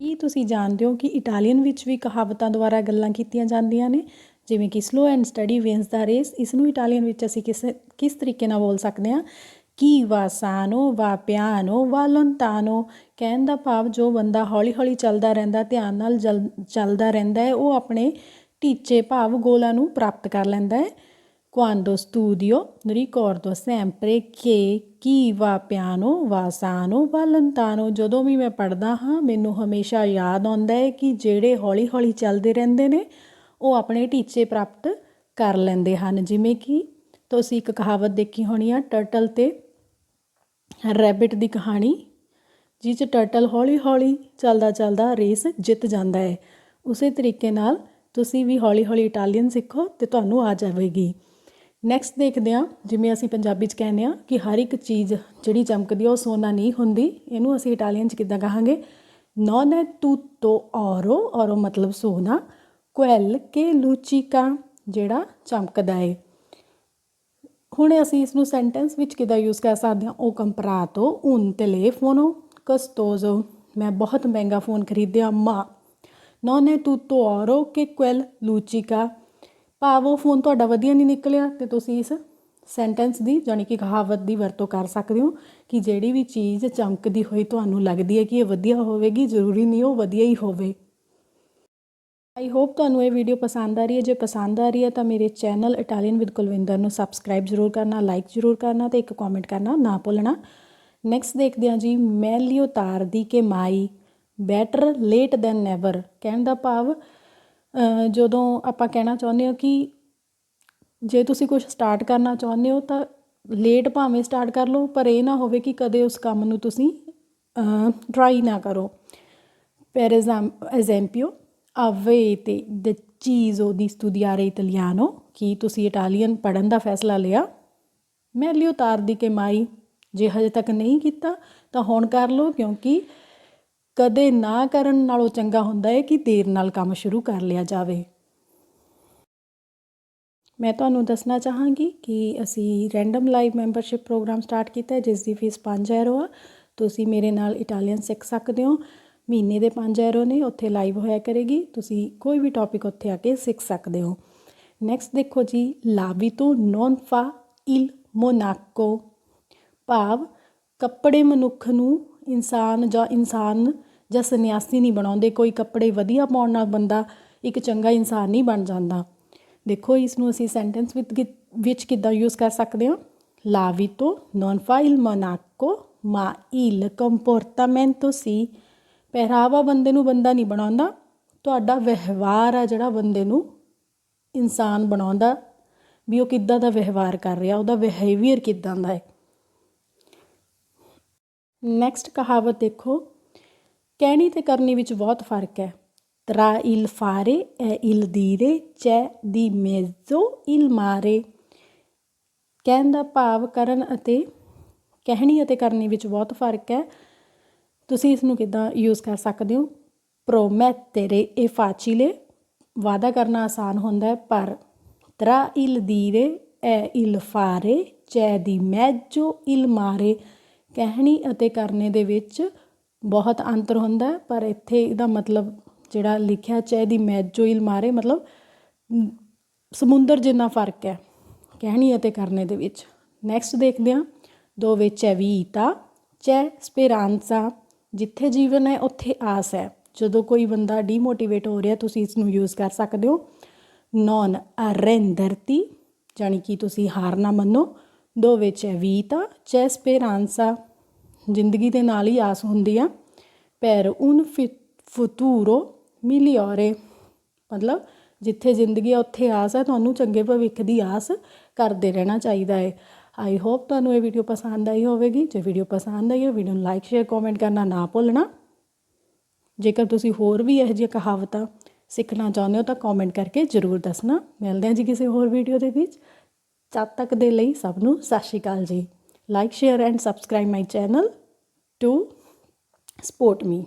ਕੀ ਤੁਸੀਂ ਜਾਣਦੇ ਹੋ ਕਿ ਇਟਾਲੀਅਨ ਵਿੱਚ ਵੀ ਕਹਾਵਤਾਂ ਦੁਆਰਾ ਗੱਲਾਂ ਕੀਤੀਆਂ ਜਾਂਦੀਆਂ ਨੇ? ਜਿਵੇਂ ਕਿ slow and steady wins the race ਇਸ ਨੂੰ ਇਟਾਲੀਅਨ ਵਿੱਚ ਅਸੀਂ ਕਿਸ ਕਿਸ ਤਰੀਕੇ ਨਾਲ ਬੋਲ ਸਕਦੇ ਹਾਂ? ਕੀ ਵਾ ਸਾਨੋ, ਵਾ ਪਿਆਨੋ, ਵਾ ਲੋਂਟਾਨੋ ਕਹਿਣ ਦਾ ਭਾਵ ਜੋ ਬੰਦਾ ਹੌਲੀ ਹੌਲੀ ਚੱਲਦਾ ਰਹਿੰਦਾ, ਧਿਆਨ ਨਾਲ ਜਲ, ਚੱਲਦਾ ਰਹਿੰਦਾ ਹੈ, ਉਹ ਆਪਣੇ ਟੀਚੇ ਭਾਵ ਗੋਲਾਂ ਨੂੰ ਪ੍ਰਾਪਤ ਕਰ ਲੈਂਦਾ ਹੈ। Quando studio, ricordo sempre che chi va piano, va sano, va lontano. ਜਦੋਂ ਵੀ ਮੈਂ ਪੜ੍ਹਦਾ ਹਾਂ, ਮੈਨੂੰ ਹਮੇਸ਼ਾ ਯਾਦ ਆਉਂਦਾ ਹੈ ਕਿ ਜਿਹੜੇ ਹੌਲੀ ਹੌਲੀ ਚੱਲਦੇ ਰਹਿੰਦੇ ਨੇ, ਉਹ ਆਪਣੇ ਟੀਚੇ ਪ੍ਰਾਪਤ ਕਰ ਲੈਂਦੇ ਹਨ। ਜਿਵੇਂ ਕਿ ਤੁਸੀਂ ਇੱਕ ਕਹਾਵਤ ਦੇਖੀ ਹੋਣੀ ਆ ਟਰਟਲ ਤੇ ਰੈਬਿਟ ਦੀ ਕਹਾਣੀ, ਜਿਸ 'ਚ ਟਰਟਲ ਹੌਲੀ ਹੌਲੀ ਚੱਲਦਾ ਚੱਲਦਾ ਰੇਸ ਜਿੱਤ ਜਾਂਦਾ ਹੈ। ਉਸੇ ਤਰੀਕੇ ਨਾਲ ਤੁਸੀਂ ਵੀ ਹੌਲੀ ਹੌਲੀ ਇਟਾਲੀਅਨ ਸਿੱਖੋ ਤੇ ਤੁਹਾਨੂੰ ਆ ਜਾਵੇਗੀ। ਨੈਕਸਟ ਦੇਖਦੇ ਹਾਂ, ਜਿਵੇਂ ਅਸੀਂ ਪੰਜਾਬੀ 'ਚ ਕਹਿੰਦੇ ਹਾਂ ਕਿ ਹਰ ਇੱਕ ਚੀਜ਼ ਜਿਹੜੀ ਚਮਕਦੀ ਆ, ਉਹ ਸੋਨਾ ਨਹੀਂ ਹੁੰਦੀ। ਇਹਨੂੰ ਅਸੀਂ ਇਟਾਲੀਅਨ 'ਚ ਕਿੱਦਾਂ ਕਹਾਂਗੇ? Non è tutto ਔਰੋ ਔਰੋ ਮਤਲਬ ਸੋਨਾ, quel ਕੇ luccica, ਜਿਹੜਾ ਚਮਕਦਾ ਹੈ ਹੁਣ ਅਸੀਂ ਇਸ ਨੂੰ ਸੈਂਟੈਂਸ ਵਿੱਚ ਕਿੱਦਾਂ ਯੂਜ਼ ਕਰ ਸਕਦੇ ਹਾਂ? ਉਹ ਕੰਪਰਾto un telefono costoso ਮੈਂ ਬਹੁਤ ਮਹਿੰਗਾ ਫੋਨ ਖਰੀਦਿਆ, ਮਾ। Non ਤੂ tutto oro che quel luccica ਭਾਵ ਉਹ ਫੋਨ ਤੁਹਾਡਾ ਵਧੀਆ ਨਹੀਂ ਨਿਕਲਿਆ ਤੇ ਤੁਸੀਂ ਇਸ ਸੈਂਟੈਂਸ ਦੀ ਜਾਨੀ ਕਿ ਕਹਾਵਤ ਦੀ ਵਰਤੋਂ ਕਰ ਸਕਦੇ ਹੋ ਕਿ ਜਿਹੜੀ ਵੀ ਚੀਜ਼ ਚਮਕਦੀ ਹੋਈ ਤੁਹਾਨੂੰ ਲੱਗਦੀ ਹੈ ਕਿ ਇਹ ਵਧੀਆ ਹੋਵੇਗੀ, ਜ਼ਰੂਰੀ ਨਹੀਂ ਉਹ ਵਧੀਆ ਹੀ ਹੋਵੇ। ਆਈ ਹੋਪ ਤੁਹਾਨੂੰ ਇਹ ਵੀਡੀਓ ਪਸੰਦ ਆ ਰਹੀ ਹੈ। ਜੇ ਪਸੰਦ ਆ ਰਹੀ ਹੈ ਤਾਂ ਮੇਰੇ ਚੈਨਲ ਇਟਾਲੀਅਨ ਵਿਦ ਕੁਲਵਿੰਦਰ ਨੂੰ ਸਬਸਕ੍ਰਾਈਬ ਜ਼ਰੂਰ ਕਰਨਾ ਲਾਈਕ ਜ਼ਰੂਰ ਕਰਨਾ ਤੇ ਇੱਕ ਕਮੈਂਟ ਕਰਨਾ ਨਾ ਭੁੱਲਣਾ। ਨੈਕਸਟ ਦੇਖਦੇ ਹਾਂ ਜੀ, ਮੈਂ ਲਿਓ ਤਾਰ ਦੀ ਕਿ my better late than never ਕਹਿਣ ਦਾ ਭਾਵ ਜਦੋਂ ਆਪਾਂ ਕਹਿਣਾ ਚਾਹੁੰਦੇ ਹੋ ਕਿ ਜੇ ਤੁਸੀਂ ਕੁਝ ਸਟਾਰਟ ਕਰਨਾ ਚਾਹੁੰਦੇ ਹੋ ਤਾਂ ਲੇਟ ਭਾਵੇਂ ਸਟਾਰਟ ਕਰ ਲਓ, ਪਰ ਇਹ ਨਾ ਹੋਵੇ ਕਿ ਕਦੇ ਉਸ ਕੰਮ ਨੂੰ ਤੁਸੀਂ ਟਰਾਈ ਨਾ ਕਰੋ। Per esempio avete deciso di studiare italiano? ਕੀ ਤੁਸੀਂ ਇਟਾਲੀਅਨ ਪੜਨ ਦਾ ਫੈਸਲਾ ਲਿਆ? ਮੈਂ ਮੈਲੀਓ ਤਾਰਦੀ ਕੇ ਮਾਈ ਜੇ ਹਜੇ ਤੱਕ ਨਹੀਂ ਕੀਤਾ, ਤਾਂ ਹੁਣ ਕਰ ਲਓ, ਕਿਉਂਕਿ ਕਦੇ ਨਾ ਕਰਨ ਨਾਲੋਂ ਚੰਗਾ ਹੁੰਦਾ ਹੈ ਕਿ ਦੇਰ ਨਾਲ ਕੰਮ ਸ਼ੁਰੂ ਕਰ ਲਿਆ ਜਾਵੇ। ਮੈਂ ਤੁਹਾਨੂੰ ਦੱਸਣਾ ਚਾਹਾਂਗੀ ਕਿ ਅਸੀਂ random live membership programme start ਕੀਤਾ ਹੈ, ਜਿਸ ਦੀ ਫੀਸ 5 ਯੂਰੋ ਆ। ਤੁਸੀਂ ਮੇਰੇ ਨਾਲ ਇਟਾਲੀਅਨ ਸਿੱਖ ਸਕਦੇ ਹੋ। ਮਹੀਨੇ ਦੇ 5 ਯੂਰੋ ਨੇ, ਉੱਥੇ ਲਾਈਵ ਹੋਇਆ ਕਰੇਗੀ। ਤੁਸੀਂ ਕੋਈ ਵੀ ਟੌਪਿਕ ਉੱਥੇ ਆ ਕੇ ਸਿੱਖ ਸਕਦੇ ਹੋ। ਨੈਕਸਟ ਦੇਖੋ ਜੀ ਲਾਵਿਤੋ ਨੋਨ ਫਾ ਇਲ ਮੋਨਾਕੋ। ਭਾਵ ਕੱਪੜੇ ਮਨੁੱਖ ਨੂੰ ਇਨਸਾਨ ਜਾਂ ਇਨਸਾਨ ਜਾਂ ਸੰਨਿਆਸੀ ਨਹੀਂ ਬਣਾਉਂਦੇ, ਕੋਈ ਕੱਪੜੇ ਵਧੀਆ ਪਾਉਣ ਨਾਲ ਬੰਦਾ ਇੱਕ ਚੰਗਾ ਇਨਸਾਨ ਨਹੀਂ ਬਣ ਜਾਂਦਾ। ਦੇਖੋ ਇਸ ਨੂੰ ਅਸੀਂ ਸੈਂਟੈਂਸ ਵਿੱਚ ਵਿੱਚ ਕਿੱਦਾਂ ਯੂਜ਼ ਕਰ ਸਕਦੇ ਹਾਂ? l'abito non fa il monaco ma il comportamento sì ਪਹਿਰਾਵਾ ਬੰਦੇ ਨੂੰ ਬੰਦਾ ਨਹੀਂ ਬਣਾਉਂਦਾ, ਤੁਹਾਡਾ ਵਿਵਹਾਰ ਆ ਜਿਹੜਾ ਬੰਦੇ ਨੂੰ ਇਨਸਾਨ ਬਣਾਉਂਦਾ। ਵੀ ਉਹ ਕਿੱਦਾਂ ਦਾ ਵਿਵਹਾਰ ਕਰ ਰਿਹਾ, ਉਹਦਾ ਬਿਹੇਵੀਅਰ ਕਿੱਦਾਂ ਦਾ ਹੈ? ਨੈਕਸਟ ਕਹਾਵਤ ਦੇਖੋ। ਕਹਿਣੀ ਤੇ ਕਰਨੀ ਵਿੱਚ ਬਹੁਤ ਫ਼ਰਕ ਹੈ। ਤਰਾ ਇਲ ਫਾਰੇ, ਐ il dire c'è di mezzo ਇਲ ਮਾਰੇ। ਕਹਿਣ ਦਾ ਭਾਵ ਕਰਨ ਅਤੇ ਕਹਿਣੀ ਅਤੇ ਕਰਨੀ ਵਿੱਚ ਬਹੁਤ ਫ਼ਰਕ ਹੈ। ਤੁਸੀਂ ਇਸ ਨੂੰ ਕਿੱਦਾਂ ਯੂਜ਼ ਕਰ ਸਕਦੇ ਹੋ? ਪ੍ਰੋਮੈਟ ਤੇਰੇ ਇਹ facile ਵਾਅਦਾ ਕਰਨਾ ਆਸਾਨ ਹੁੰਦਾ ਹੈ, ਪਰ tra il dire e il fare c'è di mezzo ਇਲ ਮਾਰੇ। ਕਹਿਣੀ ਅਤੇ ਕਰਨੇ ਦੇ ਵਿੱਚ ਬਹੁਤ ਅੰਤਰ ਹੁੰਦਾ ਪਰ ਇੱਥੇ ਇਹਦਾ ਮਤਲਬ ਜਿਹੜਾ ਲਿਖਿਆ ਚ ਇਹਦੀ ਮੈਜੋ ਇਲ ਮਾਰੇ, ਮਤਲਬ ਸਮੁੰਦਰ ਜਿੰਨਾ ਫ਼ਰਕ ਹੈ, ਕਹਿਣੀ ਅਤੇ ਕਰਨੇ ਦੇ ਵਿੱਚ। ਨੈਕਸਟ ਦੇਖਦੇ ਹਾਂ। ਦੋ ਵਿੱਚ ਹੈ ਵੀਤਾ। ਚੈ ਸਪੇਰਾਂਸਾ। ਜਿੱਥੇ ਜੀਵਨ ਹੈ, ਉੱਥੇ ਆਸ ਹੈ। ਜਦੋਂ ਕੋਈ ਬੰਦਾ ਡੀਮੋਟੀਵੇਟ ਹੋ ਰਿਹਾ, ਤੁਸੀਂ ਇਸ ਨੂੰ ਯੂਜ਼ ਕਰ ਸਕਦੇ ਹੋ। ਨੌਨ ਅਰੈਂਡਰਤੀ ਜਾਨੀ ਕਿ ਤੁਸੀਂ ਹਾਰ ਨਾ ਮੰਨੋ। ਦੋ ਵਿੱਚ ਹੈ ਵੀਤਾ ਚੈਸ ਪੇਰਾਂਸਾ ਜ਼ਿੰਦਗੀ ਦੇ ਨਾਲ ਹੀ ਆਸ ਹੁੰਦੀ ਆ। ਪਰ ਉਨ ਫੁਟੂਰੋ ਮਿਲੀਓਰੇ ਮਤਲਬ ਜਿੱਥੇ ਜ਼ਿੰਦਗੀ ਆ, ਉੱਥੇ ਆਸ ਹੈ ਤੁਹਾਨੂੰ ਚੰਗੇ ਭਵਿੱਖ ਦੀ ਆਸ ਕਰਦੇ ਰਹਿਣਾ ਚਾਹੀਦਾ ਹੈ ਆਈ ਹੋਪ ਤੁਹਾਨੂੰ ਇਹ ਵੀਡੀਓ ਪਸੰਦ ਆਈ ਹੋਵੇਗੀ। ਜੇ ਵੀਡੀਓ ਪਸੰਦ ਆਈ ਹੋ ਵੀਡੀਓ ਨੂੰ ਲਾਈਕ ਸ਼ੇਅਰ ਕਮੈਂਟ ਕਰਨਾ ਨਾ ਭੁੱਲਣਾ। ਜੇਕਰ ਤੁਸੀਂ ਹੋਰ ਵੀ ਇਹੋ ਜਿਹੀਆਂ ਕਹਾਵਤਾਂ ਸਿੱਖਣਾ ਚਾਹੁੰਦੇ ਹੋ, ਤਾਂ ਕਮੈਂਟ ਕਰਕੇ ਜ਼ਰੂਰ ਦੱਸਣਾ। ਮਿਲਦੇ ਹਾਂ ਜੀ ਕਿਸੇ ਹੋਰ ਵੀਡੀਓ ਦੇ ਵਿੱਚ। ਤਦ ਤੱਕ ਦੇ ਲਈ ਸਭ ਨੂੰ ਸਤਿ ਸ਼੍ਰੀ ਅਕਾਲ ਜੀ like share and subscribe my channel to support me